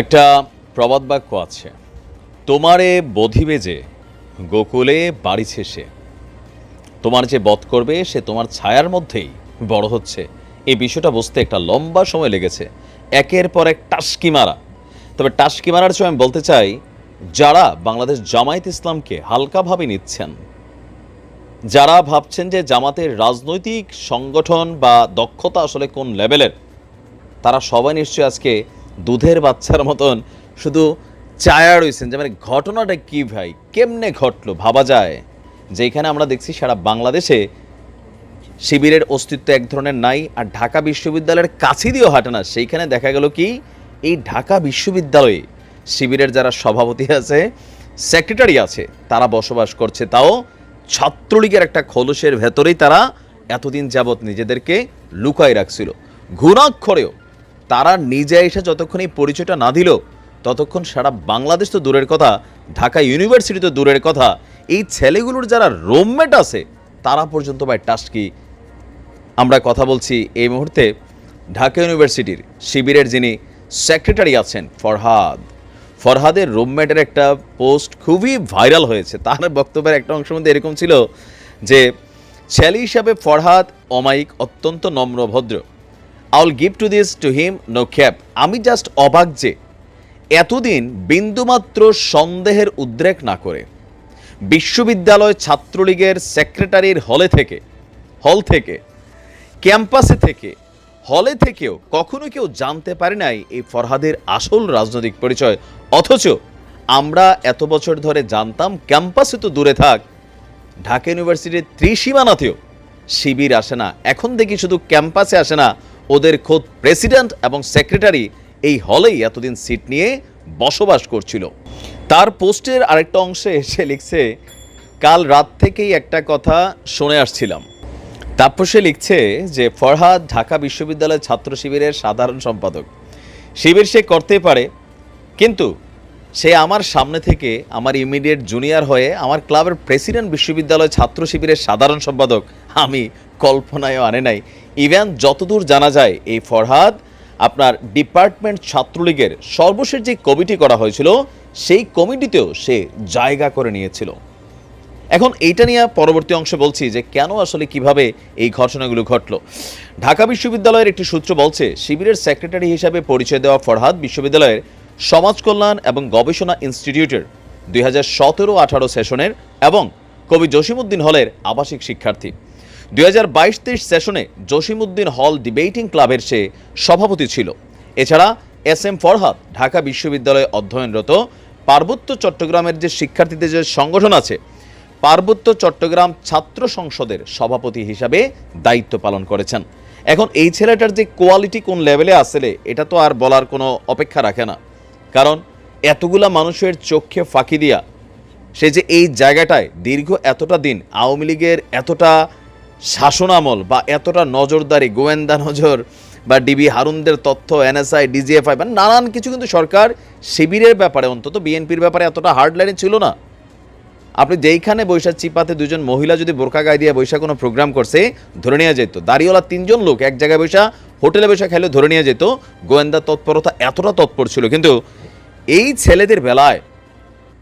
একটা প্রবাদ বাক্য আছে, তোমারে বধিবে যে, গোকুলে বাড়ি শেষে তোমার যে বধ করবে, সে তোমার ছায়ার মধ্যেই বড় হচ্ছে। এই বিষয়টা বুঝতে একটা লম্বা সময় লেগেছে। একের পর এক টাস্কি মারা। তবে টাস্কি মারার সময় আমি বলতে চাই, যারা বাংলাদেশ জামায়াত ইসলামকে হালকাভাবে নিচ্ছেন, যারা ভাবছেন যে জামাতের রাজনৈতিক সংগঠন বা দক্ষতা আসলে কোন লেভেলের, তারা সবাই নিশ্চয়ই আজকে দুধের বাচ্চার মতন। শুধু চায়া রয়েছেন যে মানে ঘটনাটা কি ভাই? কেমনে ঘটলো? ভাবা যায়? যেখানে আমরা দেখছি সারা বাংলাদেশে শিবিরের অস্তিত্ব এক ধরনের নাই, আর ঢাকা বিশ্ববিদ্যালয়ের কাছে দিয়েও হাঁটে না। সেইখানে দেখা গেল কি, এই ঢাকা বিশ্ববিদ্যালয়ে শিবিরের যারা সভাপতি আছে, সেক্রেটারি আছে, তারা বসবাস করছে। তাও ছাত্রলীগের একটা খোলসের ভেতরেই তারা এতদিন যাবৎ নিজেদেরকে লুকায় রাখছিল। ঘুণাক্ষরেও তারা নিজে এসে যতক্ষণ এই পরিচয়টা না দিল, ততক্ষণ সারা বাংলাদেশ তো দূরের কথা, ঢাকা ইউনিভার্সিটি তো দূরের কথা। এই ছেলেগুলোর যারা রুমমেট আছে, তারা পর্যন্ত বা টাস্কি আমরা কথা বলছি এই মুহূর্তে ঢাকা ইউনিভার্সিটির শিবিরের যিনি সেক্রেটারি আছেন, ফরহাদ। ফরহাদের রুমমেটের একটা পোস্ট খুবই ভাইরাল হয়েছে। তার বক্তব্যের একটা অংশের মধ্যে এরকম ছিল যে, ছেলে হিসাবে ফরহাদ অমায়িক অত্যন্ত নম্র, ভদ্র। I'll give to this to him no cap আমি জাস্ট অবাক যে এতদিন বিন্দুমাত্র সন্দেহের উদ্রেক না করে বিশ্ববিদ্যালয় ছাত্রলীগের সেক্রেটারির হলে থেকে হল থেকে ক্যাম্পাসে থেকে হলে থেকেও কখনো কেউ জানতে পারে নাই এই ফরহাদের আসল রাজনৈতিক পরিচয়। অথচ আমরা এত বছর ধরে জানতাম ক্যাম্পাসে তো দূরে থাক, ঢাকা ইউনিভার্সিটির ত্রিসীমানাতেও শিবির আসে না। এখন দেখি শুধু ক্যাম্পাসে আসে না ওদের খোদ প্রেসিডেন্ট এবং সেক্রেটারি এই হলেই এতদিন সিট নিয়ে বসবাস করছিল। তার পোস্টের আরেকটা অংশে এসে লিখছে, কাল রাত থেকেই একটা কথা শুনে আসছিলাম। তারপর সে লিখছে যে, ফরহাদ ঢাকা বিশ্ববিদ্যালয়ের ছাত্র শিবিরের সাধারণ সম্পাদক। শিবির সে করতে পারে, কিন্তু সে আমার সামনে থেকে আমার ইমিডিয়েট জুনিয়র হয়ে আমার ক্লাবের প্রেসিডেন্ট বিশ্ববিদ্যালয় ছাত্র শিবিরের সাধারণ সম্পাদক, আমি কল্পনায়ও আনে নাই। ইভেন, যতদূর জানা যায়, এই ফরহাদ আপনার ডিপার্টমেন্ট ছাত্রলীগের সর্বশেষ যে কমিটি করা হয়েছিল, সেই কমিটিতেও সে জায়গা করে নিয়েছিল। এখন এইটা নিয়ে পরবর্তী অংশে বলছি যে কেন আসলে কীভাবে এই ঘটনাগুলো ঘটলো। ঢাকা বিশ্ববিদ্যালয়ের একটি সূত্র বলছে, শিবিরের সেক্রেটারি হিসাবে পরিচয় দেওয়া ফরহাদ বিশ্ববিদ্যালয়ের সমাজ কল্যাণ এবং গবেষণা ইনস্টিটিউটের দুই হাজার সতেরো আঠারো সেশনের এবং কবি জসিমুদ্দিন হলের আবাসিক শিক্ষার্থী। দুই হাজার বাইশ তেইশ সেশনে জসিমুদ্দিন হল ডিবেটিং ক্লাবের সে সভাপতি ছিল। এছাড়া এস এম ফরহাদ, ঢাকা বিশ্ববিদ্যালয়ে অধ্যয়নরত পার্বত্য চট্টগ্রামের যে শিক্ষার্থীদের যে সংগঠন আছে, পার্বত্য চট্টগ্রাম ছাত্র সংসদের সভাপতি হিসাবে দায়িত্ব পালন করেছেন। এখন এই ছেলেটার যে কোয়ালিটি কোন লেভেলে আসলে, এটা তো আর বলার কোনো অপেক্ষা রাখে না। কারণ এতগুলা মানুষের চোখে ফাঁকি দিয়া সে যে এই জায়গাটায় দীর্ঘ এতটা দিন আওয়ামী লীগের এতটা শাসনামল বা এতটা নজরদারি, গোয়েন্দা নজর বা ডিবি হারুনদের তথ্য, এনএসআই, ডিজিএফআই মানে নানান কিছু কিন্তু সরকার শিবিরের ব্যাপারে, অন্তত বিএনপির ব্যাপারে এতটা হার্ড লাইনে ছিল না। আপনি যেইখানে বৈশাখ চিপাতে দুজন মহিলা যদি বোরকা গায়ে দিয়ে বৈশাখ কোনো প্রোগ্রাম করছে, ধরে নেওয়া যেত। দাড়িওয়ালা তিনজন লোক এক জায়গায় বৈশা হোটেলে বৈশা খেলে ধরে নেওয়া যেত। গোয়েন্দা তৎপরতা এতটা তৎপর ছিল, কিন্তু এই ছেলেদের বেলায়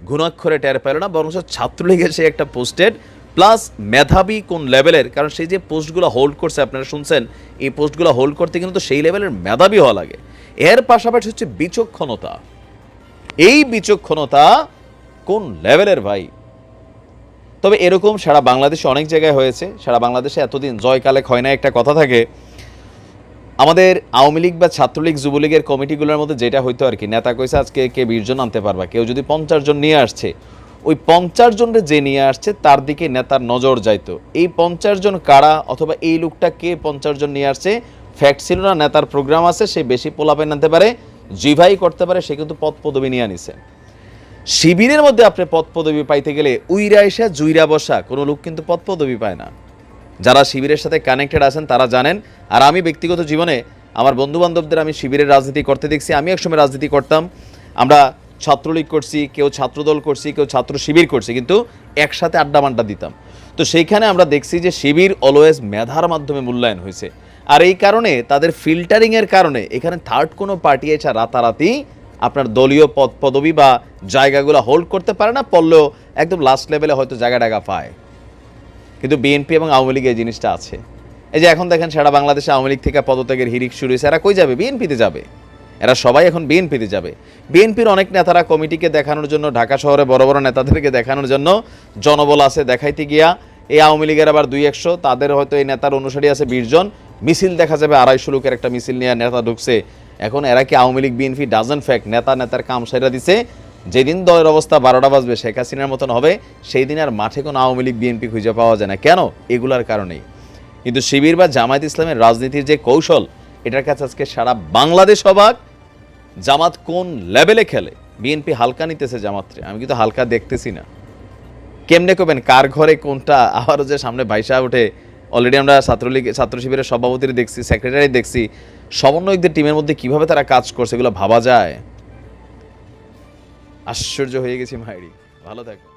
ঘুণাক্ষরে টের পেল না বরং ছাত্রলীগের সে একটা পোস্টেড প্লাস মেধাবী কোন লেভেলের কারণ সেই যে পোস্টগুলো হোল্ড করছে, আপনারা শুনছেন, এই পোস্টগুলো হোল্ড করতে কিন্তু সেই লেভেলের মেধাবী হওয়া লাগে। এর পাশাপাশি হচ্ছে বিচক্ষণতা। এই বিচক্ষণতা কোন লেভেলের ভাই? তবে এরকম সারা বাংলাদেশে অনেক জায়গায় হয়েছে, সারা বাংলাদেশে এতদিন জয়কালে হয় না একটা কথা থাকে আমাদের আওয়ামী লীগ বা ছাত্রলীগ, যুবলীগের কমিটিগুলোর মধ্যে যেটা হইতো আর কি, নেতা কইছে আজকে কে বিশ জন আনতে পারবা, কেউ যদি পঞ্চাশ জন নিয়ে আসছে, ওই পঞ্চাশ জনের যে নিয়ে আসছে, তার দিকে নেতার নজর যাইতো। এই পঞ্চাশ জন কারা অথবা এই লোকটা কে পঞ্চাশ জন নিয়ে আসছে ফ্যাক্ট ছিল না, নেতার প্রোগ্রাম আছে, সে বেশি পোলাপেন আনতে পারে, জিভাই করতে পারে, সে কিন্তু পদ পদবি নিয়ে আনিছে। শিবিরের মধ্যে আপনি পদ পদবি পাইতে গেলে উইরা এসা জুইরা বসা, কোনো লোক কিন্তু পদ পদবি পায় না। যারা শিবিরের সাথে কানেক্টেড আছেন, তারা জানেন। আর আমি ব্যক্তিগত জীবনে আমার বন্ধু বান্ধবদের আমি শিবিরের রাজনীতি করতে দেখছি, আমি একসময় রাজনীতি করতাম। আমরা ছাত্রলীগ করছি, কেউ ছাত্রদল করছি, কেউ ছাত্র শিবির করছি, কিন্তু একসাথে আড্ডা মাড্ডা দিতাম। তো সেইখানে আমরা দেখছি যে শিবির অলওয়েজ মেধার মাধ্যমে মূল্যায়ন হয়েছে। আর এই কারণে তাদের ফিল্টারিংয়ের কারণে এখানে থার্ড কোনো পার্টি এসে রাতারাতি আপনার দলীয় পদ পদবি বা জায়গাগুলো হোল্ড করতে পারে না, পড়লেও একদম লাস্ট লেভেলে হয়তো জায়গা টাগা পায়। কিন্তু বিএনপি এবং আওয়ামী লীগ এই জিনিসটা আছে। এই যে এখন দেখেন সারা বাংলাদেশে আওয়ামী লীগ থেকে পদত্যাগের হিরিক শুরু হয়েছে। এরা কই যাবে? বিএনপিতে যাবে। এরা সবাই এখন বিএনপিতে যাবে। বিএনপির অনেক নেতারা কমিটিকে দেখানোর জন্য, ঢাকা শহরে বড় বড় নেতাদেরকে দেখানোর জন্য জনবল আছে দেখাইতে গিয়া। এই আওয়ামী লীগের আবার দুই একশো, তাদের হয়তো এই নেতার অনুসারী আছে বিশজন মিছিল দেখা যাবে, আড়াইশো লোকের একটা মিছিল নিয়ে নেতা ঢুকছে। এখন এরা কি Awami League BNP doesn't fact নেতা নেতার কাম সেরা দিছে? যেদিন দলের অবস্থা বারোটা বাজবে, শেখ হাসিনার মতন হবে সেই দিন আর মাঠে কোনো আওয়ামী লীগ, বিএনপি খুঁজে পাওয়া যায় না। কেন? এগুলার কারণেই। কিন্তু শিবির বা জামায়াত ইসলামের রাজনীতির যে কৌশল, এটার কাছে আজকে সারা বাংলাদেশ অবাক। জামাত কোন লেভেলে খেলে? বিএনপি হালকা নিতেছে জামাতরে। আমি কিন্তু হালকা দেখতেছি না। কেমনে করবেন? কার ঘরে কোনটা? আবারও যে সামনে ভাইসা ওঠে অলরেডি আমরা ছাত্রলীগ, ছাত্র শিবিরের সভাপতির দেখছি সেক্রেটারি দেখছি। সমন্বয়কদের টিমের মধ্যে কীভাবে তারা কাজ করছে, এগুলো ভাবা যায়? আশ্চর্য হয়ে গেছি মায়েরি ভালো থাকো।